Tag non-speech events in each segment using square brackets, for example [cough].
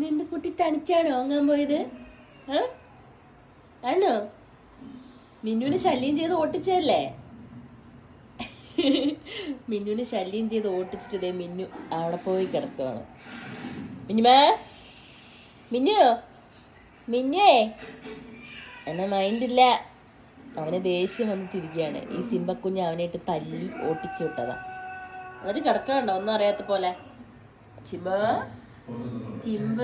നിന്റെ കുട്ടി തനിച്ചാണോ ഓങ്ങാൻ പോയത്? ആണോ? മിന്നുവിനെ ശല്യം ചെയ്ത് ഓട്ടിച്ചല്ലേ മിന്നുവിനെ ശല്യം ചെയ്ത് ഓട്ടിച്ചിട്ട് മിന്നു അവിടെ പോയി കിടക്കുകയാണ് മിന്നുമേ? മിന്നു? മിന്നേ എന്നെ മൈൻഡില്ല അവന് ദേഷ്യം വന്നിട്ടിരിക്കുകയാണ്. ഈ സിംബക്കുഞ്ഞ് അവനായിട്ട് തല്ലി ഓട്ടിച്ചു വിട്ടതാ. എന്നിട്ട് കിടക്കണുണ്ടോ? ഒന്നും അറിയാത്ത പോലെ. ചിമ്പ? ചിമ്പ.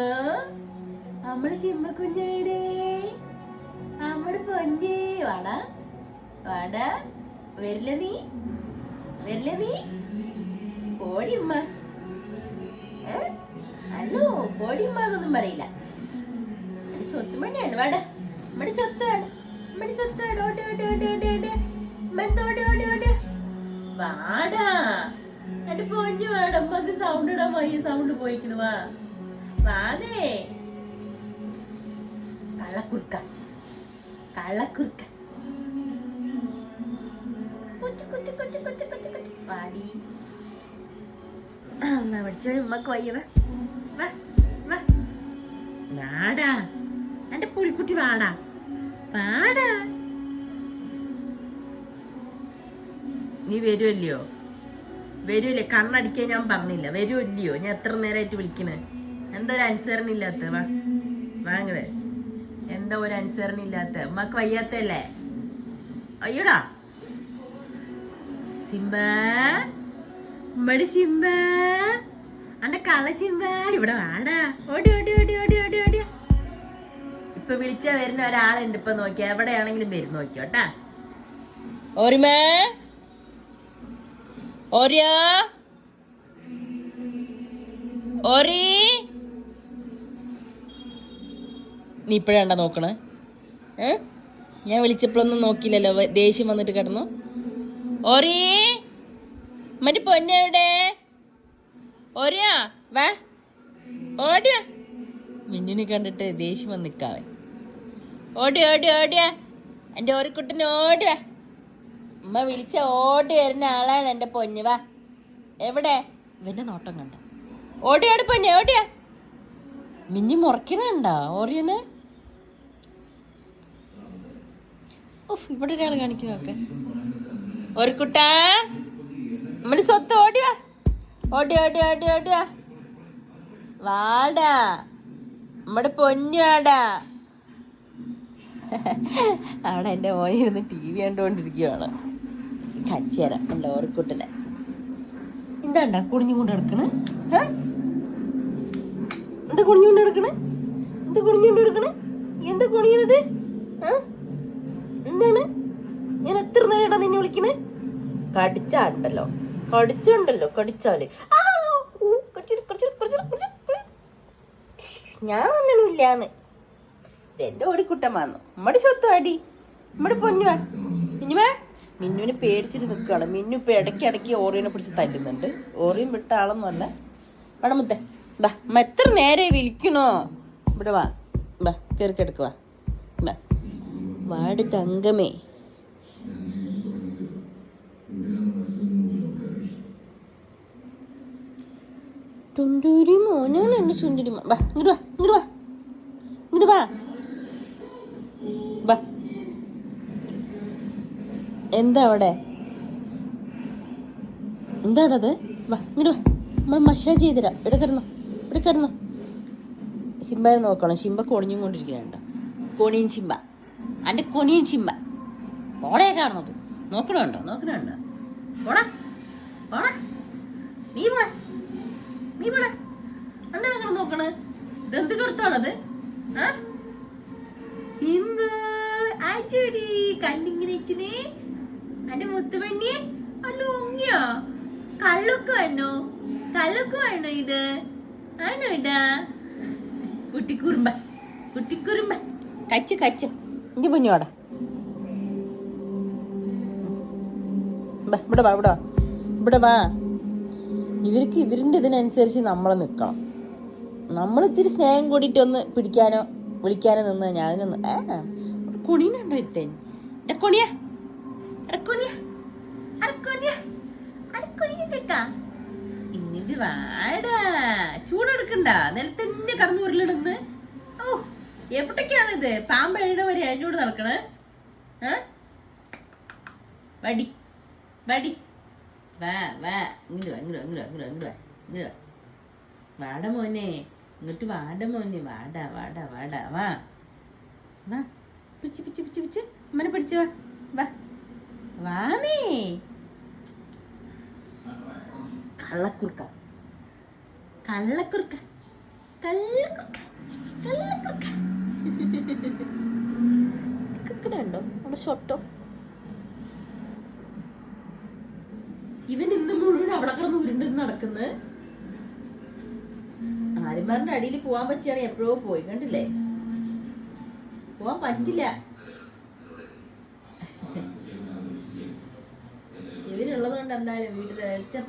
നമ്മുടെ ചിമ്പ കുഞ്ഞേടേ നമ്മുടെ പൊന്നേ. വാടാ. വാടാ. വരില്ല നീ. വരില്ല നീ. പോടിയമ്മ. ഏ? അല്ലോ പോടിയമ്മ എന്നൊന്നും പറയില്ല സ്വത്ത് മണിയാണ്. വാടാ. നമ്മുടെ സ്വത്താണ്. നമ്മുടെ സ്വത്താണ്. ഓടി ഓട്ടെ ഓട്ടെ ഓട്ടെ ഓട്ടെ ഓട്ടെ ഓട്ടെ ഓടി ഓടി. വാടാ. എന്റെ പൊഞ്ഞു വേണം അമ്മയ്ക്ക് സൗണ്ട് ഇടാൻ വയ്യ സൗണ്ട് പോയിക്കണു വാ. കള്ളക്കുറുക്ക. കള്ളക്കുറുക്ക. എന്റെ പുളിക്കുട്ടി വാടാ. വാടാ. നീ വരുമല്ലയോ വരുമല്ലേ കണ്ണടിക്കാൻ ഞാൻ പറഞ്ഞില്ല. വരുമല്ലയോ ഞാൻ എത്ര നേരമായിട്ട് വിളിക്കണേ? എന്താ ഒരു അനുസരണ ഇല്ലാത്ത വാ വാങ്ങത് എന്താ ഒരു അനുസരണ ഇല്ലാത്ത ഉമ്മക്ക് വയ്യാത്തല്ലേ അയ്യോടാ. സിംബ ഉമ്മടി സിംബ. അന്റെ കള സിംബ ഇവിടെ വാടാ. ഓടി ഓടി ഓടി ഓടി ഓടി ഓടി. ഇപ്പൊ വിളിച്ചാ വരുന്ന ഒരാളുണ്ട് ഇപ്പൊ നോക്കിയാ. എവിടെയാണെങ്കിലും വരും നോക്കിയോട്ടാ. ഓരിമേ ഓരിയോ? ഓരി? നീ ഇപ്പോഴാണ്ടാ നോക്കണേ? ഏ? ഞാൻ വിളിച്ചപ്പോഴൊന്നും നോക്കിയില്ലല്ലോ ദേഷ്യം വന്നിട്ട് കിടന്നു. ഓറി മറ്റേ പൊന്നെവിടെ ഓരിയാ വാ. ഓടിയ. മിന്നുനെ കണ്ടിട്ട് ദേഷ്യം വന്ന് നിൽക്കാവൻ ഓടി ഓടി ഓടിയ. എന്റെ ഓറിക്കുട്ടനെ ഓടിയാ. ഉമ്മ വിളിച്ച ഓടി വരുന്ന ആളാണ് എന്റെ പൊന്നു. വാ. എവിടെ? ഇവന്റെ നോട്ടം കണ്ട. ഓടി ഓടി പൊന്നെ ഓടിയാ. മിന്നി മുറക്കണണ്ട ഓറിയന്? ഇവിടെ ഒരാൾ കാണിക്കുന്നൊക്കെ ഒരു കുട്ടാ. നമ്മുടെ സ്വത്ത് ഓടിയാ ഓടി ഓടി ഓടി ഓടിയാ വാടാ. നമ്മുടെ പൊന്നു വാടാ. അവിടെ എന്റെ മോൻ ഇരുന്ന് ടി വി കണ്ടുകൊണ്ടിരിക്കുകയാണ് കച്ചേരം എന്റെ ഓർക്കുട്ടനെ എന്താണ്ടാ കുണിഞ്ഞു കൊണ്ട് കിടക്കണ് ഏ? എന്താ കുണിഞ്ഞു കൊണ്ട് കിടക്കണ് എന്താ കുണിഞ്ഞു കൊണ്ട് കിടക്കണ് എന്താ കുണിയണത്? എന്താണ്? ഞാൻ എത്ര നേരം നിന്നെ വിളിക്കണേ? കടിച്ചാണ്ടല്ലോ. കടിച്ചുണ്ടല്ലോ കടിച്ചാൽ. ഞാൻ ഒന്നിനുമില്ലാന്ന്. എന്റെ ഓടിക്കുട്ടൻ വന്നു. നമ്മടെ സ്വത്ത് അടി. നമ്മുടെ പൊന്നുവാ മിന്നുവാ മിന്നുവിനെ പേടിച്ചിട്ട് നിൽക്കുകയാണ് മിന്നു ഇപ്പൊ ഇടയ്ക്ക് ഇടയ്ക്ക് ഓറിയനെ പിടിച്ച് തല്ലുന്നുണ്ട്. ഓറിയും വിട്ട വേണം മുത്തേ. ബാ അമ്മ എത്ര നേരെ വിളിക്കണോ? ഇവിടെ വാ. ബാ കയറിക്കെടുക്ക് വാ. ബാ വാടി തങ്കമേ. തുണ്ടൂരി മോനാണ് എന്റെ ചുണ്ടൂരി വാ ഇങ്ങോട്ട് വാ ഇങ്ങോട്ട് വാ. ഇങ്ങോട്ട് വാ. എന്താ അവിടെ എന്താണത്? വാ ഇങ്ങോട്ട് നമ്മൾ മസാജ് ചെയ്തുതരാം. ഇവിടെ കിടന്നു ഇവിടെ കിടന്നു. ശിംബയെ നോക്കണം. ശിംബ കൊണിഞ്ഞും കൊണ്ടിരിക്കുന്നുണ്ടോ കൊണിയൻ ശിംബ. അന്റെ കൊണിയൻ ശിംബ. ഓളെ കാണുന്നത്. നോക്കണുണ്ടോ? നോക്കണുണ്ടോ? പോടാ. പോടാ. നീ പോടാ. നീ പോടാ. എന്താണ് നിങ്ങൾ നോക്കണത് ഇതെന്ത് കൊടുത്താണത് സിംബ. ആച്ചടി കണ്ടിങ്ങനെ അന്റെ മുത്തുപെണ്ണിയെ അല്ല ഉങ്ങിയോ കള്ളൊക്കെ വേണോ? കള്ളൊക്കെ വേണോ ഇത്? ആണോ ഇടാ കുട്ടിക്കുറുമ്പ കുട്ടിക്കുറുമ്പ. കച്ചു കച്ചു. ഇഞ്ചി കുഞ്ഞോടാ ഇവിടെ വാ ഇവിടെ വാ. ഇവിടെ വാ. ഇവർക്ക് ഇവരിന്റെ ഇതിനനുസരിച്ച് നമ്മൾ നിൽക്കണം നമ്മൾ ഇത്തിരി സ്നേഹം കൂടിയിട്ട് ഒന്ന് പിടിക്കാനോ വിളിക്കാനോ നിന്ന് ഞാൻ അതിനൊന്ന് ഏ? കുണീനുണ്ടോ കുണിയ. ഇന്നിട്ട് വാടാ. ചൂടെടുക്ക എടുക്കണ്ട നിലത്തന്നെ കടന്നു ഉരുളിടുന്ന്. ഓ എവിടേക്കാണിത്? പാമ്പ് എഴുത വരെ അഴിഞ്ഞോട് നടക്കണേ. ഏ? വടി വടി. വാ വാ. ഇങ്ങോട്ട് വാ ഇങ്ങോട്ട് ഇങ്ങോട്ട് ഇങ്ങോട്ട് ഇങ്ങോട്ട് വാട മോനെ. ഇങ്ങോട്ട് വാട മോനെ. വാടാ വാടാ വാടാ. വാ. വാ. പിടിച്ച് പിടിച്ച് പിടിച്ച് പിടിച്ച് അമ്മനെ പിടിച്ച് വാ. വാ. വാമേ കള്ളക്കുറുക്ക. കള്ളക്കുറുക്ക. കള്ളക്കുറുക്ക. കള്ളക്കുറുക്ക. ഉണ്ടോ അവിടെ ഷൊട്ടോ ഇവൻ ഇന്ന് മുഴുവൻ അവിടെ കിടന്ന് ഉരുണ്ടെന്ന് നടക്കുന്നത് ആര്യന്മാരുടെ അടിയിൽ പോവാൻ പറ്റിയാണ് എപ്പോഴോ പോയി കണ്ടില്ലേ? പോവാൻ പറ്റില്ല. ഇവരുള്ളത് കൊണ്ട് എന്തായാലും വീട്ടിൽ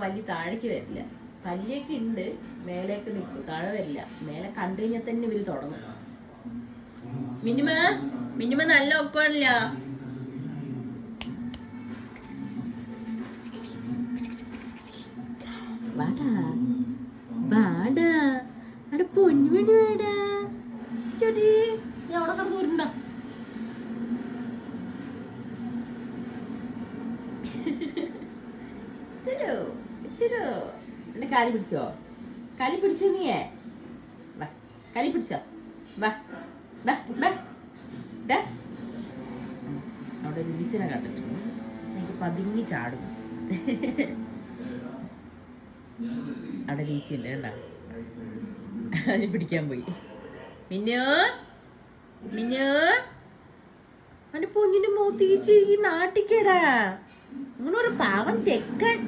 പല്ലി താഴേക്ക് വരില്ല. പല്ലിയൊക്കെ ഉണ്ട് മേലേക്ക് നിൽക്കും താഴെ വരില്ല. മേലെ കണ്ടു കഴിഞ്ഞാൽ തന്നെ ഇവർ തുടങ്ങും. മിനിമ മിനിമ നല്ല ഒക്കമില്ല വാടാ വാടാ. ഞാൻ അവിടെ കിടന്ന് ഉരുണ്ട. [laughs] ഇത്തിരോ ഇത്തിരോ. എന്റെ കാലി പിടിച്ചോ? കാലി പിടിച്ചോ നീയേ? വാ കാലി പിടിച്ചോ. വാ വാ വാ. ദാ. അവിടെ ഒരു ഈച്ചനെ കണ്ടിട്ടുണ്ട്. എനിക്ക് പതുങ്ങി ചാടും. അവിടെ ലീച്ചിണ്ട് കേട്ടോ അതിന് പിടിക്കാൻ പോയി. മിന്നോ മിന്നോ. അവന്റെ പൊന്നിന്റെ മൂത്തിച്ച് ഈ നാട്ടിക്കടാ. ഒരു പാവം തെക്കൻ.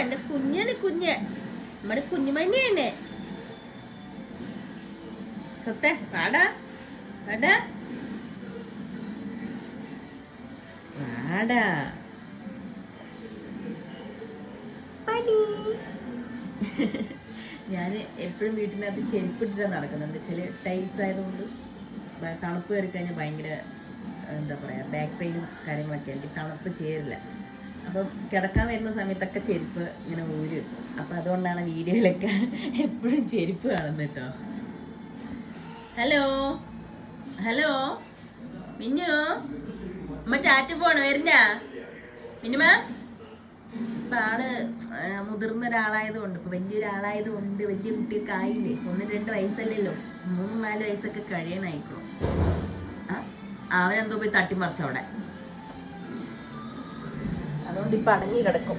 എന്റെ കുഞ്ഞാണ് കുഞ്ഞ്. നമ്മുടെ കുഞ്ഞുമണിയാണ്. സത്തെ പാടാ പാടാ. പാടാ. ഞാൻ എപ്പോഴും വീട്ടിനകത്ത് ചെരുപ്പിട്ടിട്ടാണ് നടക്കുന്നത്. എന്താ വെച്ചാൽ ടൈൽസ് ആയതുകൊണ്ട് തണുപ്പ് കയറി കഴിഞ്ഞാൽ ഭയങ്കര എന്താ പറയുക ബാക്ക് പെയിനും കാര്യങ്ങളൊക്കെ എനിക്ക് തണുപ്പ് ചേരില്ല. അപ്പം കിടക്കാൻ വരുന്ന സമയത്തൊക്കെ ചെരുപ്പ് ഇങ്ങനെ ഊരും അപ്പം അതുകൊണ്ടാണ് വീഡിയോയിലൊക്കെ എപ്പോഴും ചെരുപ്പ് കാണുന്നത് കേട്ടോ. ഹലോ? ഹലോ? മിന്നു? അമ്മ ചാറ്റ് പോണോ വരുന്ന മിന്നുമ ഇപ്പം ആൾ മുതിർന്ന ഒരാളായതുകൊണ്ട് ഇപ്പൊ വലിയൊരാളായതുകൊണ്ട് വലിയ കുട്ടിയൊക്കെ ആയില്ലേ? ഒന്ന് രണ്ട് വയസ്സല്ലല്ലോ. മൂന്ന് നാല് വയസ്സൊക്കെ കഴിയാനായിക്കോ? അവനെന്തോ പോയി തട്ടിമറിച്ച അവിടെ. അതുകൊണ്ട് ഇപ്പൊ അടങ്ങി കിടക്കും.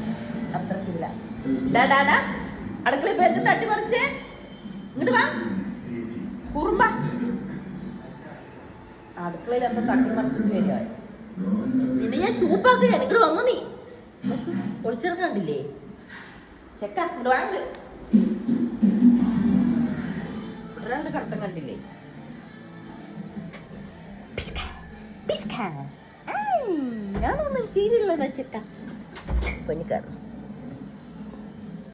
അത്രക്കില്ല. ഡാ ഡാ ഡാ. അടുക്കള ഇപ്പൊ എന്ത് തട്ടിമറിച്ചേ ഇങ്ങോട്ട് വാ. കുറുമ്പ. അടുക്കളയിൽ എന്തോ തട്ടിമറിച്ചിട്ട് വരിക പിന്നെ ഞാൻ സൂപ്പാക്കി. ഇങ്ങോട്ട് വന്നു നീ. ഒളിച്ചെടുക്കണ്ടില്ലേ ചെക്ക ഇങ്ങോട്ട് വാങ്ങ് രണ്ട് കട്ടം കണ്ടില്ലേ? Piska. Ah, hmm, nama mencirin lah nak cerita. Banyak kan?